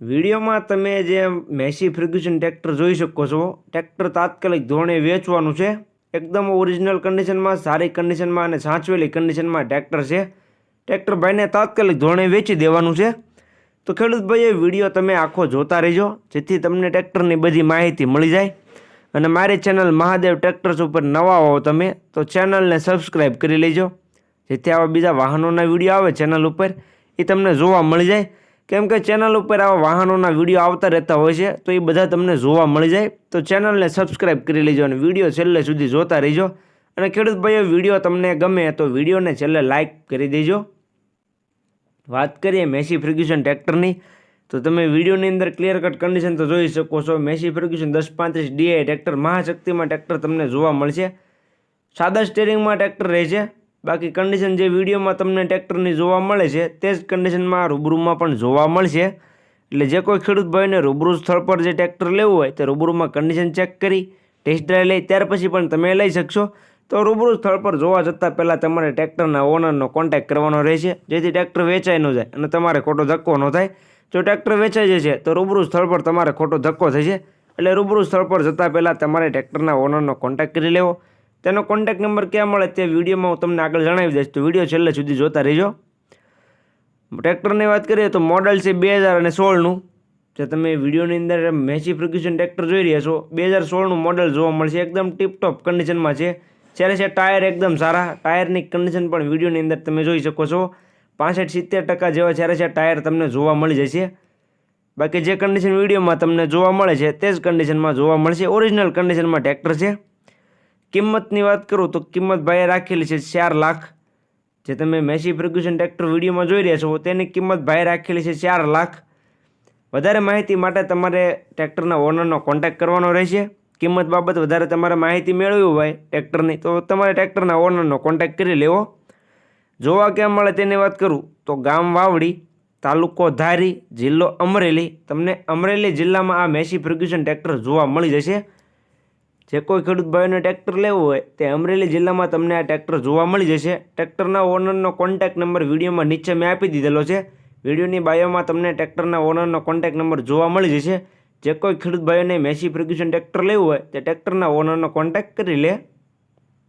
વિડીયોમાં તમે જે મેસી ફ્રિગ્યુશન ટ્રેક્ટર જોઈ શકો છો, ટ્રેક્ટર તાત્કાલિક ધોરણે વેચવાનું છે. એકદમ ઓરિજિનલ કન્ડિશનમાં સારી કન્ડિશનમાં અને સાચવેલી કન્ડિશનમાં ટ્રેક્ટર છે. ટ્રેક્ટર ભાઈને તાત્કાલિક ધોરણે વેચી દેવાનું છે. તો ખેડૂત ભાઈએ વીડિયો તમે આખો જોતા રહેજો, જેથી તમને ટ્રેક્ટરની બધી માહિતી મળી જાય. અને મારી ચેનલ મહાદેવ ટ્રેક્ટર્સ ઉપર નવા હોવ તમે, તો ચેનલને સબસ્ક્રાઈબ કરી લેજો. જેથી આવા બીજા વાહનોના વીડિયો આવે ચેનલ ઉપર, એ તમને જોવા મળી જાય. કેમ કે ચેનલ ઉપર આવા વાહનોના વીડિયો આવતા રહેતા હોય છે, તો એ બધા તમને જોવા મળી જાય. તો ચેનલને સબસ્ક્રાઈબ કરી લેજો અને વીડિયો છેલ્લે સુધી જોતા રહેજો. અને ખેડૂત ભાઈઓ વીડિયો તમને ગમે તો વિડીયોને છેલ્લે લાઇક કરી દેજો. વાત કરીએ મેસી ફ્રિગ્યુશન ટ્રેક્ટરની, તો તમે વિડીયોની અંદર ક્લિયર કટ કન્ડિશન તો જોઈ શકો છો. મેસી ફ્રિગ્યુશન દસ પાંત્રીસ ડીઆઈ ટ્રેક્ટર, મહાશક્તિમાં ટ્રેક્ટર તમને જોવા મળશે. સાદા સ્ટેરિંગમાં ટ્રેક્ટર રહે છે. બાકી કન્ડિશન જે વિડીયોમાં તમને ટ્રેક્ટરની જોવા મળે છે, તે જ કન્ડિશનમાં રૂબરૂમાં પણ જોવા મળશે. એટલે જે કોઈ ખેડૂત ભાઈને રૂબરૂ સ્થળ પર જે ટ્રેક્ટર લેવું હોય, તે રૂબરૂમાં કન્ડિશન ચેક કરી ટેસ્ટ ડ્રાઈવ લઈ, ત્યાર પછી પણ તમે લઈ શકશો. તો રૂબરૂ સ્થળ પર જોવા જતાં પહેલાં તમારે ટ્રેક્ટરના ઓનરનો કોન્ટેક્ટ કરવાનો રહેશે. જેથી ટ્રેક્ટર વેચાઈ ન જાય અને તમારે ખોટો ધક્કો ન થાય. જો ટ્રેક્ટર વેચાઈ જશે તો રૂબરૂ સ્થળ પર તમારે ખોટો ધક્કો થશે. એટલે રૂબરૂ સ્થળ પર જતાં પહેલાં તમારે ટ્રેક્ટરના ઓનરનો કોન્ટેક્ટ કરી લેવો. તેનો કોન્ટેક્ટ નંબર ક્યાં મળે તે વિડીયોમાં હું તમને આગળ જણાવી દઈશ. તો વીડિયો છેલ્લે સુધી જોતા રહેજો. ટ્રેક્ટરની વાત કરીએ તો મોડલ છે બે હજાર અને સોળનું. જે તમે વિડીયોની અંદર મેસી ફ્રિગ્યુશન ટ્રેક્ટર જોઈ રહ્યા છો, બે હજાર સોળનું મોડલ જોવા મળશે. એકદમ ટીપટોપ કન્ડિશનમાં છે. જ્યારે છે ટાયર એકદમ સારા. ટાયરની કન્ડિશન પણ વિડીયોની અંદર તમે જોઈ શકો છો. પાસઠ સિત્તેર ટકા જેવા જ્યારે છે ટાયર તમને જોવા મળી જશે. બાકી જે કન્ડિશન વિડીયોમાં તમને જોવા મળે છે, તે જ કન્ડિશનમાં જોવા મળશે. ઓરિજિનલ કન્ડિશનમાં ટ્રેક્ટર છે. કિંમતની વાત કરું તો કિંમત ભાઈએ રાખેલી છે ચાર લાખ. જે તમે મેસી ફર્ગ્યુસન ટ્રેક્ટર વિડીયોમાં જોઈ રહ્યા છો, તેની કિંમત ભાઈએ રાખેલી છે ચાર લાખ. વધારે માહિતી માટે તમારે ટ્રેક્ટરના ઓનરનો કોન્ટેક્ટ કરવાનો રહેશે. કિંમત બાબત વધારે તમારે માહિતી મેળવવી હોય ટ્રેક્ટરની, તો તમારે ટ્રેક્ટરના ઓનરનો કોન્ટેક્ટ કરી લેવો. જોવા ક્યાં મળે તેની વાત કરું તો ગામ વાવડી, તાલુકો ધારી, જિલ્લો અમરેલી. તમને અમરેલી જિલ્લામાં આ મેસી ફર્ગ્યુસન ટ્રેક્ટર જોવા મળી જશે. જે કોઈ ખેડૂત ભાઈઓને ટ્રેક્ટર લેવું હોય, તે અમરેલી જિલ્લામાં તમને આ ટ્રેક્ટર જોવા મળી જશે. ટ્રેક્ટરના ઓનરનો કોન્ટેક્ટ નંબર વિડીયોમાં નીચે મેં આપી દીધેલો છે. વિડીયોની બાયોમાં તમને ટ્રેક્ટરના ઓનરનો કોન્ટેક્ટ નંબર જોવા મળી જશે. જે કોઈ ખેડૂત ભાઈઓને મેસી ફ્રિગ્યુશન ટ્રેક્ટર લેવું હોય, તે ટ્રેક્ટરના ઓનરનો કોન્ટેક્ટ કરી લે.